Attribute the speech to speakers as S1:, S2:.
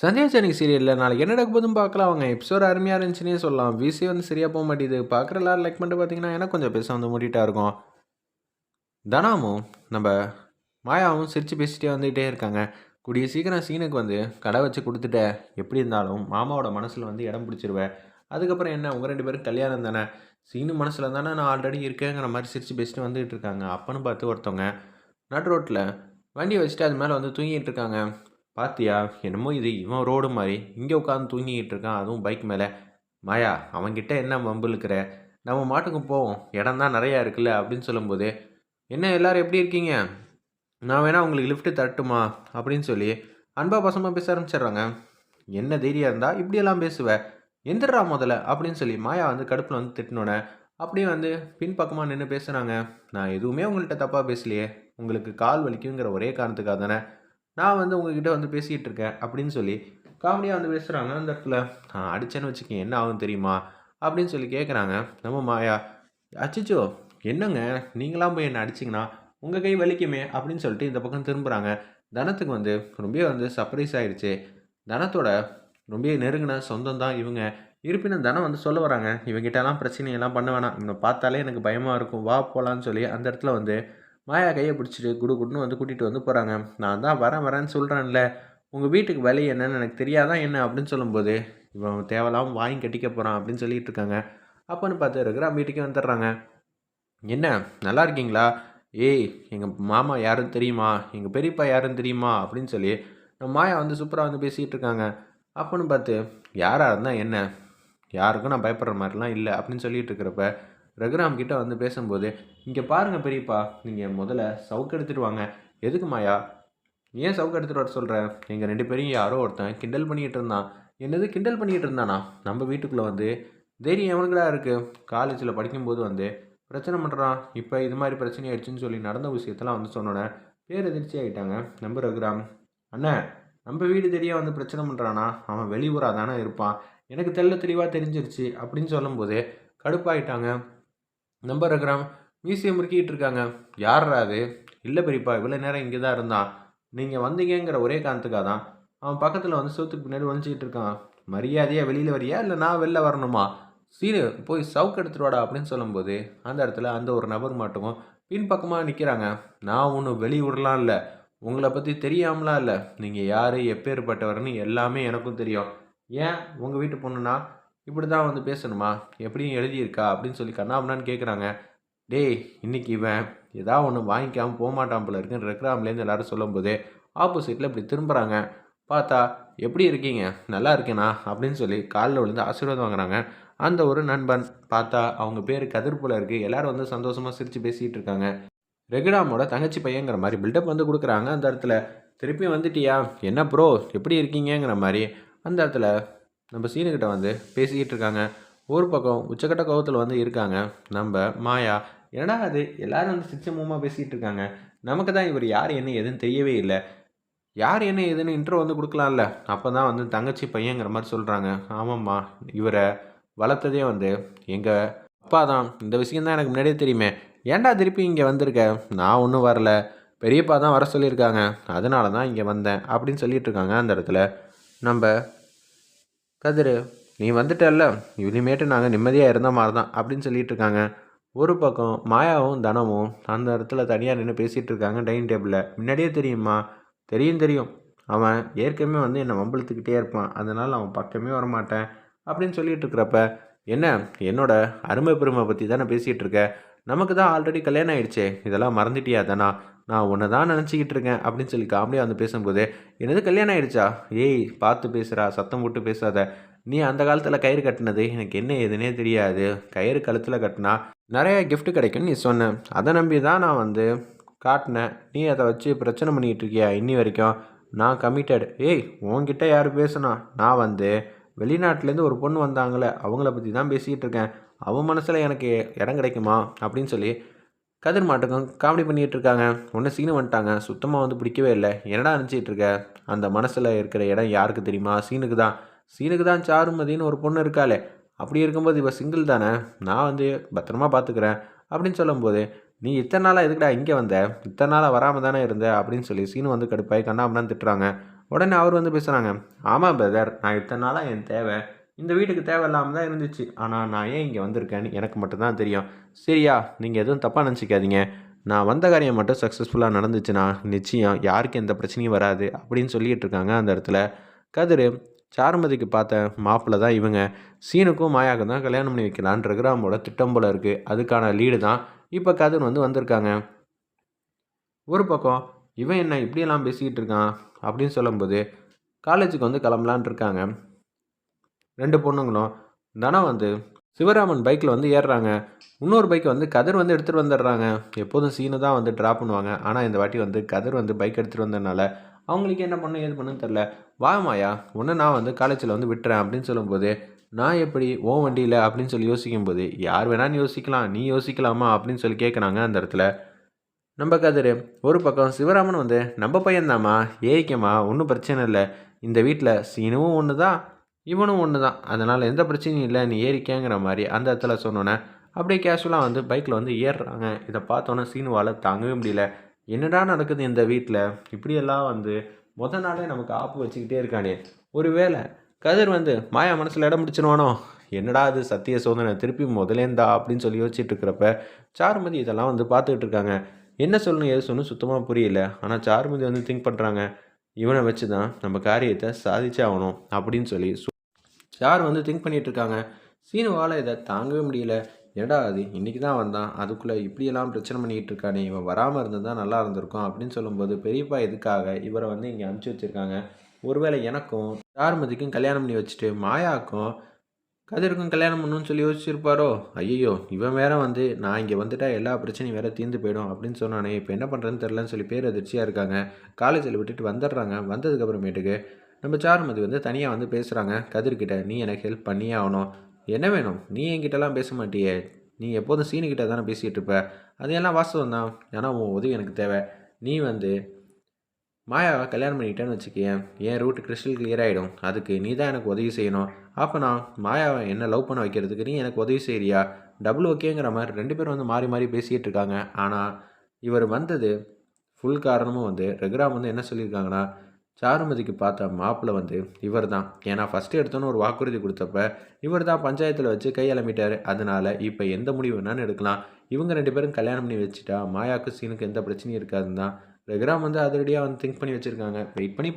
S1: சந்தியாச்சனி சீரியலில் நாளைக்கு என்ன நடக்க போதும் பார்க்கலாம். அவங்க எபிசோட் அருமையாக இருந்துச்சுன்னே சொல்லலாம். விசி வந்து சரியாக போக மாட்டேது பார்க்குற எல்லாரும் லைக் பண்ணிட்டு பார்த்தீங்கன்னா எனக்கு கொஞ்சம் பேச வந்து மூடிட்டா இருக்கும். தனாமும் நம்ம மாயாவும் சிரித்து பேசிட்டே வந்துகிட்டே இருக்காங்க. கூடிய சீக்கிரம் சீனுக்கு வந்து கடை வச்சு கொடுத்துட்ட. எப்படி இருந்தாலும் மாமாவோட மனசில் வந்து இடம் பிடிச்சிருவேன். அதுக்கப்புறம் என்ன? உங்கள் ரெண்டு பேரும் கல்யாணம் தானே? சீனு மனசில் தானே நான் ஆல்ரெடி இருக்கேங்கிற மாதிரி சிரித்து பேசிட்டு வந்துகிட்டு இருக்காங்க. அப்பன்னு பார்த்து ஒருத்தவங்க நட் ரோட்டில் வண்டியை வச்சுட்டு அது மேலே வந்து தூங்கிட்டு இருக்காங்க. பாத்தியா? என்னமோ இது இவன் ரோடு மாதிரி. இங்கே உட்காந்து தூங்கிக்கிட்டு இருக்கான். அதுவும் பைக் மேலே. மாயா அவன்கிட்ட என்ன வம்பு இருக்கிற நம்ம மாட்டுக்கு போவோம். இடம் தான் நிறையா இருக்குல்ல அப்படின்னு சொல்லும்போது என்ன எல்லோரும் எப்படி இருக்கீங்க? நான் வேணா உங்களுக்கு லிஃப்ட்டு தரட்டுமா? அப்படின்னு சொல்லி அன்பா பசமாக பேச ஆரம்பிச்சிடுறாங்க. என்ன தைரியம் இருந்தால் இப்படியெல்லாம் பேசுவேன் எந்திரா முதல்ல. அப்படின்னு சொல்லி மாயா வந்து கடுப்பில் வந்து திட்டினோடனே அப்படியே வந்து பின்பக்கமாக நின்று பேசுகிறாங்க நான் எதுவுமே உங்கள்கிட்ட தப்பாக பேசலையே. உங்களுக்கு கால் வலிக்குங்கிற ஒரே காரணத்துக்காக தானே நான் வந்து உங்ககிட்ட வந்து பேசிகிட்டு இருக்கேன் அப்படின்னு சொல்லி காமெடியாக வந்து பேசுகிறாங்க அந்த இடத்துல. நான் அடிச்சேன்னு வச்சுக்கேன் என்ன ஆகும் தெரியுமா? அப்படின்னு சொல்லி கேட்குறாங்க நம்ம மாயா அச்சிச்சோ என்னங்க? நீங்களாம் போய் என்னை அடிச்சிங்கன்னா உங்கள் கை வலிக்குமே? அப்படின்னு சொல்லிட்டு இந்த பக்கம் திரும்புகிறாங்க தனத்துக்கு வந்து ரொம்ப வந்து சர்ப்ரைஸ் ஆகிடுச்சு தனத்தோட ரொம்ப நெருங்கின சொந்தம் தான் இவங்க. இருப்பினும் தனம் வந்து சொல்ல வராங்க இவங்கிட்டலாம் பிரச்சனையெல்லாம் பண்ண வேணாம். இவனை பார்த்தாலே எனக்கு பயமாக இருக்கும். வா போகலான்னு சொல்லி அந்த இடத்துல வந்து மாயா கையை பிடிச்சிட்டு குடு குடுன்னு வந்து கூட்டிகிட்டு வந்து போகிறாங்க நான் தான் வரேன் வரேன்னு சொல்கிறேன்ல உங்கள் வீட்டுக்கு வலி என்னன்னு எனக்கு தெரியாதான் என்ன அப்படின்னு சொல்லும்போது இவன் தேவையில்லாமல் வாங்கி கட்டிக்க போகிறான் அப்படின்னு சொல்லிகிட்டு இருக்காங்க. அப்போன்னு பார்த்து இருக்கிற வீட்டுக்கே வந்துடுறாங்க. என்ன நல்லா இருக்கீங்களா? ஏய் எங்கள் மாமா யாரும் தெரியுமா? எங்கள் பெரியப்பா யாரும் தெரியுமா? அப்படின்னு சொல்லி நம்ம மாயா வந்து சூப்பராக வந்து பேசிகிட்டு இருக்காங்க. அப்போன்னு பார்த்து யாராக இருந்தால் என்ன? யாருக்கும் நான் பயப்படுற மாதிரிலாம் இல்லை அப்படின்னு சொல்லிகிட்டு இருக்கிறப்ப ரகுராம் கிட்ட வந்து பேசும்போது இங்கே பாருங்கள் பெரியப்பா நீங்கள் முதல்ல சவுக்கு எடுத்துகிட்டு வாங்க. எதுக்கு மாயா? ஏன் சவுக்கு எடுத்துகிட்டு வர சொல்கிறேன் எங்கள் ரெண்டு பேரையும் யாரோ ஒருத்தன் கிண்டல் பண்ணிகிட்டு இருந்தான். என்னது கிண்டல் பண்ணிகிட்டு இருந்தானா? நம்ம வீட்டுக்குள்ளே வந்து தைரியம் எவனுக்குடா இருக்குது காலேஜில் படிக்கும்போது வந்து பிரச்சனை பண்ணுறான் இப்போ இது மாதிரி பிரச்சனை ஆயிடுச்சுன்னு சொல்லி நடந்த விஷயத்தெல்லாம் வந்து சொன்னோன்னே பேர் எதிர்ச்சி ஆகிட்டாங்க நம்ம ரகுராம். அண்ணே நம்ம வீடு தெரிய வந்து பிரச்சனை பண்ணுறானா அவன் வெளியூராக தானே இருப்பான். எனக்கு தெல்ல தெளிவாக தெரிஞ்சிருச்சு. அப்படின்னு சொல்லும்போது கடுப்பாயிட்டாங்க. நம்பர் இருக்கிறான் மியூசியம் முறுக்கிட்டு இருக்காங்க யார்ரா அது? இல்லை பெரியப்பா இவ்வளோ நேரம் இங்கே தான் இருந்தான். நீங்கள் வந்தீங்கங்கிற ஒரே காரணத்துக்காக தான் அவன் பக்கத்தில் வந்து சோத்துக்கு பின்னாடி ஒழிச்சிக்கிட்டு இருக்கான் மரியாதையாக வெளியில் வரியா? இல்லை நான் வெளில வரணுமா? சீனு போய் சவுக்கு எடுத்துட்டு வாடா அப்படின்னு சொல்லும்போது அந்த இடத்துல அந்த ஒரு நபர் மட்டும் பின்பக்கமாக நிற்கிறாங்க நான் ஒன்றும் வெளியூர்லாம் இல்லை. உங்களை பற்றி தெரியாமலாம் இல்லை. நீங்கள் யார் எப்பேற்பட்டவர்னு எல்லாமே எனக்கும் தெரியும். ஏன் உங்கள் வீட்டு பொண்ணுன்னா இப்படி தான் வந்து பேசணுமா? எப்படியும் எழுதியிருக்கா? அப்படின்னு சொல்லி கண்ணாமண்ணான்னு கேட்குறாங்க டேய் இன்னைக்கு இவன் ஏதாவது ஒன்று வாங்கிக்காமல் போக மாட்டான் போல இருக்குன்னு ரெக்ராம்லேருந்து எல்லாரும் சொல்லும்போது ஆப்போசிட்டில் இப்படி திரும்புகிறாங்க பார்த்தா எப்படி இருக்கீங்க? நல்லா இருக்கேனா? அப்படின்னு சொல்லி காலில் விழுந்து ஆசீர்வாதம் வாங்குறாங்க. அந்த ஒரு நண்பன் பார்த்தா அவங்க பேர் கதிர் போல இருக்குது எல்லோரும் வந்து சந்தோஷமாக சிரித்து பேசிகிட்டு இருக்காங்க. ரெகுடாமோட தங்கச்சி பையங்கிற மாதிரி பில்டப் வந்து கொடுக்குறாங்க. அந்த இடத்துல திருப்பி வந்துட்டியா? என்ன ப்ரோ எப்படி இருக்கீங்கங்கிற மாதிரி. அந்த இடத்துல நம்ம சீனுக்கிட்ட வந்து பேசிக்கிட்டு இருக்காங்க ஒரு பக்கம் உச்சக்கட்ட கோவத்தில் வந்து இருக்காங்க. நம்ம மாயா என்னடா அது எல்லாரும் வந்து சிச்சமூமாக பேசிகிட்டு இருக்காங்க நமக்கு தான் இவர் யார் என்ன எதுன்னு தெரியவே இல்லை. யார் என்ன ஏதுன்னு இன்ட்ரோ வந்து கொடுக்கலாம்ல. அப்போ தான் வந்து தங்கச்சி பையங்கிற மாதிரி சொல்கிறாங்க ஆமாம்மா இவரை வளர்த்ததே வந்து எங்கள் அப்பா தான். இந்த விஷயம் தான் எனக்கு முன்னாடியே தெரியுமே. ஏன்டா திருப்பி இங்கே வந்திருக்க? நான் ஒன்றும் வரல. பெரியப்பா தான் வர சொல்லியிருக்காங்க. அதனால தான் இங்கே வந்தேன். அப்படின்னு சொல்லிட்டு இருக்காங்க அந்த இடத்துல. நம்ம கதிர் நீ வந்துட்டல்ல. இனிமேட்டு நாங்கள் நிம்மதியாக இருந்த மாதிரி தான் அப்படின்னு சொல்லிட்டு இருக்காங்க ஒரு பக்கம் மாயாவும் தனமும் அந்த இடத்துல தனியாக நின்று பேசிகிட்டு இருக்காங்க டைனிங் டேபிளில் முன்னாடியே தெரியுமா? தெரியும் தெரியும். அவன் ஏற்கனவே வந்து என்னை வம்பிழுத்துக்கிட்டே இருப்பான். அதனால் அவன் பக்கமே வரமாட்டேன் அப்படின்னு சொல்லிட்டு இருக்கிறப்ப என்ன என்னோட அருமை பெருமை பற்றி தானே பேசிகிட்டு இருக்க நமக்கு தான் ஆல்ரெடி கல்யாணம் ஆயிடுச்சே. இதெல்லாம் மறந்துட்டியா தானா? நான் உன்னை தான் நினச்சிக்கிட்டு இருக்கேன் அப்படின்னு சொல்லி காமெடியாக வந்து பேசும்போது என்னது கல்யாணம் ஆயிடுச்சா? ஏய் பார்த்து பேசுகிறா சத்தம் போட்டு பேசாத. நீ அந்த காலத்தில் கயிறு கட்டினது? எனக்கு என்ன ஏதுனே தெரியாது. கயிறு கழுத்தில் கட்டினா நிறைய கிஃப்ட் கிடைக்கும்னு நீ சொன்ன. அதை நம்பி தான் நான் வந்து காட்டினேன். நீ அதை வச்சு பிரச்சனை பண்ணிகிட்டு இருக்கியா? இன்னி வரைக்கும் நான் கமிட்டட் ஏய் உன்கிட்ட யார் பேசுனா? நான் வந்து வெளிநாட்டிலேருந்து ஒரு பொண்ணு வந்தாங்களே அவங்கள பற்றி தான் பேசிகிட்டு இருக்கேன் அவன் மனசில் எனக்கு இடம் கிடைக்குமா? அப்படின்னு சொல்லி கதிர் மாட்டுக்கும் காமெடி பண்ணிகிட்டு இருக்காங்க ஒன்று சீனு வந்துட்டாங்க. சுத்தமாக வந்து பிடிக்கவே இல்லை. என்னடா நினச்சிட்டு இருக்க அந்த மனசில் இருக்கிற இடம் யாருக்கு தெரியுமா? சீனுக்கு தான் சீனுக்கு தான் சாருமதின்னு ஒரு பொண்ணு இருக்காளே. அப்படி இருக்கும்போது இப்போ சிங்கிள் தானே? நான் வந்து பத்திரமா பார்த்துக்கிறேன் அப்படின்னு சொல்லும்போது நீ இத்தனை நாளாக எதுக்குடா இங்கே வந்த? இத்தனை நாளாக வராமல் தானே இருந்த? அப்படின்னு சொல்லி சீனு வந்து கடுப்பாய் கண்ணாமண்ணான்னு திட்டுறாங்க. உடனே அவர் வந்து பேசுகிறாங்க ஆமாம் பிரதர் நான் இத்தனை நாளாக என் தேவை இந்த வீட்டுக்கு தேவையில்லாமல் தான் இருந்துச்சு. ஆனால் நான் ஏன் இங்கே வந்திருக்கேன்னு எனக்கு மட்டும்தான் தெரியும். சரியா நீங்கள் எதுவும் தப்பாக நினச்சிக்காதீங்க. நான் வந்த காரியம் மட்டும் சக்ஸஸ்ஃபுல்லாக நடந்துச்சுன்னா நிச்சயம் யாருக்கும் எந்த பிரச்சனையும் வராது அப்படின்னு சொல்லிகிட்டு இருக்காங்க அந்த இடத்துல. கதிர் சாருமதிக்கு பார்த்த மாப்பிள்ளை தான் இவங்க. சீனுக்கும் மாயாவுக்கும் தான் கல்யாணம் பண்ணி வைக்கலான் அவங்களோட திட்டம் போல் இருக்குது அதுக்கான லீடு தான் இப்போ கதிர் வந்து வந்திருக்காங்க. ஒரு பக்கம் இவன் என்ன இப்படியெல்லாம் பேசிக்கிட்டு இருக்கான்? அப்படின்னு சொல்லும்போது காலேஜுக்கு வந்து கிளம்பலான் இருக்காங்க. ரெண்டு பொண்ணுங்களும் தனா வந்து சிவராமன் பைக்கில் வந்து ஏறுறாங்க. இன்னொரு பைக் வந்து கதிர் வந்து எடுத்துகிட்டு வந்துடுறாங்க. எப்போதும் சீனு தான் வந்து ட்ராப் பண்ணுவாங்க. ஆனால் இந்த வாட்டி வந்து கதிர் வந்து பைக் எடுத்துகிட்டு வந்ததுனால அவங்களுக்கு என்ன பண்ண ஏது பண்ணுன்னு தெரில வா மாயா ஒன்று நான் வந்து காலேஜில் வந்து விட்டுறேன் அப்படின்னு சொல்லும்போது நான் எப்படி ஓ வண்டியில் அப்படின்னு சொல்லி யோசிக்கும்போது யார் வேணான்னு யோசிக்கலாம் நீ யோசிக்கலாமா? அப்படின்னு சொல்லி கேட்குறாங்க அந்த இடத்துல. நம்ம கதிர் ஒரு பக்கம் சிவராமன் வந்து நம்ம பையன்தாம்மா ஏய்க்கம்மா ஒன்றும் பிரச்சனை இல்லை. இந்த வீட்டில் சீனுவும் ஒன்று தான் இவனும் ஒன்று தான் அதனால் எந்த பிரச்சனையும் இல்லை நீ ஏறிக்கேங்கிற மாதிரி அந்த இடத்துல சொன்னோன்னே அப்படியே கேஷுவலாக வந்து பைக்கில் வந்து ஏறுறாங்க. இதை பார்த்தோன்னே சீனுவால் தாங்கவே முடியல. என்னடா நடக்குது இந்த வீட்டில் இப்படியெல்லாம் வந்து முத நாளே நமக்கு ஆப்பு வச்சுக்கிட்டே இருக்கானே. ஒருவேளை கதிர் வந்து மாயா மனசில் இடம் பிடிச்சிருவானோ? என்னடா அது சத்திய சோதனை திருப்பி முதலேந்தா அப்படின்னு சொல்லி யோசிச்சுட்டு இருக்கிறப்ப சாருமதி இதெல்லாம் வந்து பார்த்துக்கிட்டு இருக்காங்க. என்ன சொல்லணும் எது சொல்லணும் சுத்தமாக புரியல. ஆனால் சாருமதி வந்து திங்க் பண்ணுறாங்க இவனை வச்சு தான் நம்ம காரியத்தை சாதிச்சே ஆகணும் அப்படின்னு சொல்லி சு- சார் வந்து திங்க் பண்ணிகிட்டு இருக்காங்க. சீனுவால் இதை தாங்கவே முடியல. ஏடா அது இன்றைக்கி தான் வந்தான். அதுக்குள்ளே இப்படியெல்லாம் பிரச்சனை பண்ணிக்கிட்டு இருக்கானே இவன் வராமல் இருந்தால் நல்லா இருந்திருக்கும் அப்படின்னு சொல்லும்போது பெரியப்பா எதுக்காக? இவரை வந்து இங்கே அனுப்பிச்சி வச்சுருக்காங்க. ஒருவேளை எனக்கும் சாருமதிக்கும் கல்யாணம் பண்ணி வச்சுட்டு மாயாக்கும் கதிருக்கும் கல்யாணம் பண்ணணும்னு சொல்லி யோசிச்சிருப்பாரோ? ஐயோ இவன் வேற வந்து நான் இங்கே வந்துட்டா எல்லா பிரச்சனையும் வேற தீர்ந்து போயிடும் அப்படின்னு சொன்னானே. இப்போ என்ன பண்ணுறதுன்னு தெரிலன்னு சொல்லி பேர் அதிர்ச்சியாக இருக்காங்க. காலேஜில் விட்டுட்டு வந்துடுறாங்க. வந்ததுக்கப்புறமேட்டுக்கு நம்ம சாருமதி வந்து தனியாக வந்து பேசுகிறாங்க கதிர்கிட்ட நீ எனக்கு ஹெல்ப் பண்ணியே ஆகணும். என்ன வேணும்? நீ என்கிட்டலாம் பேச மாட்டியே. நீ எப்போதும் சீனுக்கிட்ட தானே பேசிகிட்டு இருப்ப. அதையெல்லாம் வாஸ்தவம் தான் ஏன்னா உன் உதவி எனக்கு தேவை. நீ வந்து மாயாவை கல்யாணம் பண்ணிக்கிட்டேன்னு வச்சுக்கேன். என் ரூட் கிறிஸ்டல் கிளியர் ஆகிடும் அதுக்கு நீ தான் எனக்கு உதவி செய்யணும். அப்போ நான் மாயாவை என்ன லவ் பண்ண வைக்கிறதுக்கு நீ எனக்கு உதவி செய்கிறியா டபுள் ஓகேங்கிற மாதிரி ரெண்டு பேரும் வந்து மாறி மாறி பேசிகிட்டு இருக்காங்க. ஆனால் இவர் வந்தது ஃபுல் காரணமும் வந்து ரகுராம் வந்து என்ன சொல்லியிருக்காங்கன்னா சாருமதிக்கு பார்த்த மாப்பிள்ளை வந்து இவர் தான். ஏன்னா ஃபஸ்ட்டு எடுத்தோன்னு ஒரு வாக்குறுதி கொடுத்தப்ப இவர் தான் பஞ்சாயத்தில் வச்சு கையளமிட்டார் அதனால இப்போ எந்த முடிவு வேணாலும் எடுக்கலாம். இவங்க ரெண்டு பேரும் கல்யாணம் பண்ணி வச்சுட்டா மாயாக்கு சீனுக்கு எந்த பிரச்சனையும் இருக்காதுன்னு தான் ரெகுராம் வந்து அதிரடியாக வந்து திங்க் பண்ணி வச்சுருக்காங்க. வெயிட் பண்ணி